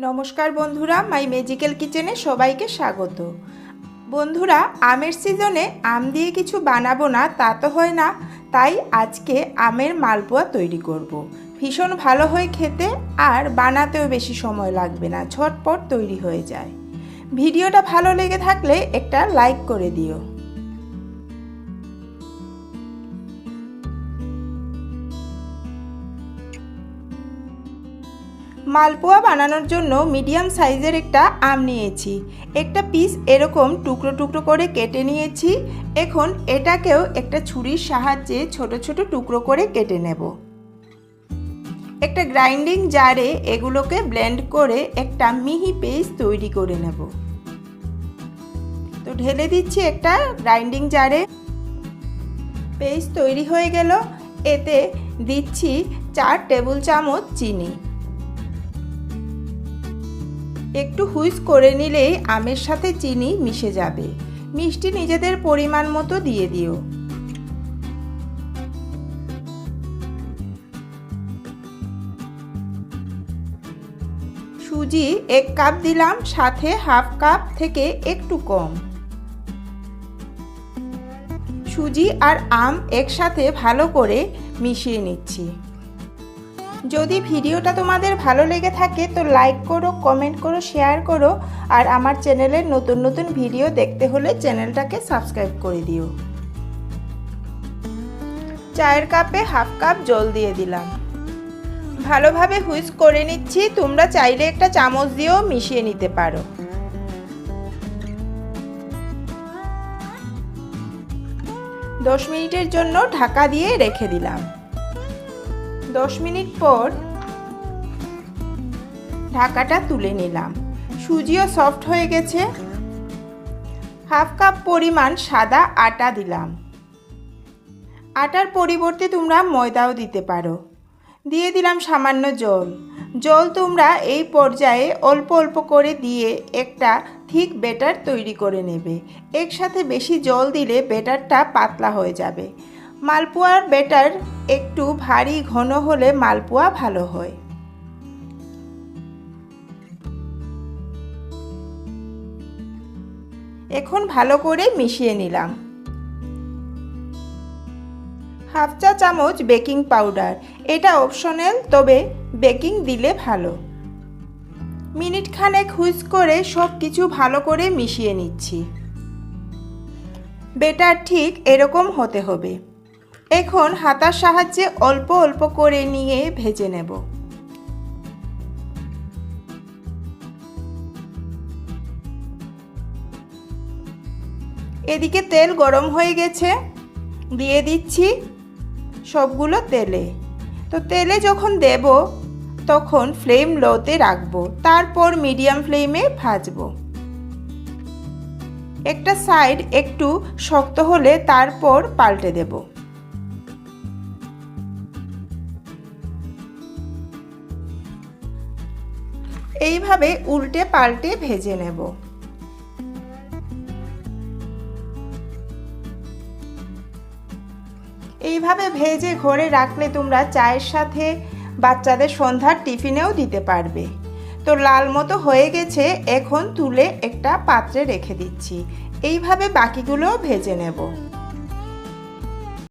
নমস্কার বন্ধুরা, মাই ম্যাজিক্যাল কিচেনে সবাইকে স্বাগত। বন্ধুরা, আমের সিজনে আম দিয়ে কিছু বানাবো না, তা তো হয় না। তাই আজকে আমের মালপোয়া তৈরি করব। ভীষণ ভালো হয় খেতে, আর বানাতেও বেশি সময় লাগবে না, ঝটপট তৈরি হয়ে যায়। ভিডিওটা ভালো লেগে থাকলে একটা লাইক করে দিও। মালপোয়া বানানোর জন্য মিডিয়াম সাইজের একটা আম নিয়েছি। একটা পিস এরকম টুকরো টুকরো করে কেটে নিয়েছি। এখন এটাকেও একটা ছুরির সাহায্যে ছোট ছোট টুকরো করে কেটে নেব। একটা গ্রাইন্ডিং জারে এগুলোকে ব্লেন্ড করে একটা মিহি পেস্ট তৈরি করে নেব। তো ঢেলে দিচ্ছি একটা গ্রাইন্ডিং জারে পেস্ট তৈরি হয়ে গেল। এতে দিচ্ছি চার টেবিল চামচ চিনি। একটু হুইস করে নিলেই আমের সাথে চিনি মিশে যাবে। মিষ্টি নিজেদের পরিমাণ মতো দিয়ে দিও। সুজি এক কাপ দিলাম, সাথে হাফ কাপ থেকে একটু কম। সুজি আর আম একসাথে ভালো করে মিশিয়ে নিচ্ছি। যদি ভিডিওটা তোমাদের ভালো লেগে থাকে তো লাইক করো কমেন্ট করো শেয়ার করো, আর আমার চ্যানেলের নতুন নতুন ভিডিও দেখতে হলে চ্যানেলটাকে সাবস্ক্রাইব করে দিও। চায়ের কাপে হাফ কাপ জল দিয়ে দিলাম। ভালোভাবে হুইস করে নিচ্ছি, তোমরা চাইলে একটা চামচ দিয়েও মিশিয়ে নিতে পারো। দশ মিনিটের জন্য ঢাকা দিয়ে রেখে দিলাম। দশ মিনিট পর ঢাকাটা তুলে নিলাম। সুজিও সফট হয়ে গেছে। হাফ কাপ পরিমাণ সাদা আটা দিলাম। আটার পরিবর্তে তোমরা ময়দাও দিতে পারো। দিয়ে দিলাম সামান্য জল। জল তোমরা এই পর্যায়ে অল্প অল্প করে দিয়ে একটা ঠিক বেটার তৈরি করে নেবে। একসাথে বেশি জল দিলে বেটারটা পাতলা হয়ে যাবে। মালপোয়ার বেটার একটু ভারী ঘন হলে মালপোয়া ভালো হয়। এখন ভালো করে মিশিয়ে নিলাম। হাফ চা চামচ বেকিং পাউডার, এটা অপশনাল, তবে বেকিং দিলে ভালো। মিনিট খানেক হুইস করে সব কিছু ভালো করে মিশিয়ে নিচ্ছি। বেটার ঠিক এরকম হতে হবে। এখন হাতার সাহায্যে অল্প অল্প করে নিয়ে ভেজে নেব। এদিকে তেল গরম হয়ে গেছে। দিয়ে দিচ্ছি সবগুলো তেলে। তো তেলে যখন দেব, তখন ফ্লেম লোতে রাখব। তারপর মিডিয়াম ফ্লেমে ভাজবো। একটা সাইড একটু শক্ত হলে তারপর পাল্টে দেবো। এইভাবে উল্টে পাল্টে ভেজে নেব। এইভাবে ভেজে ঘরে রাখলে তোমরা চায়ের সাথে বাচ্চাদের সন্ধ্যার টিফিনেও দিতে পারবে। তো লাল মতো হয়ে গেছে, এখন তুলে একটা পাত্রে রেখে দিচ্ছি। এইভাবে বাকিগুলোও ভেজে নেব।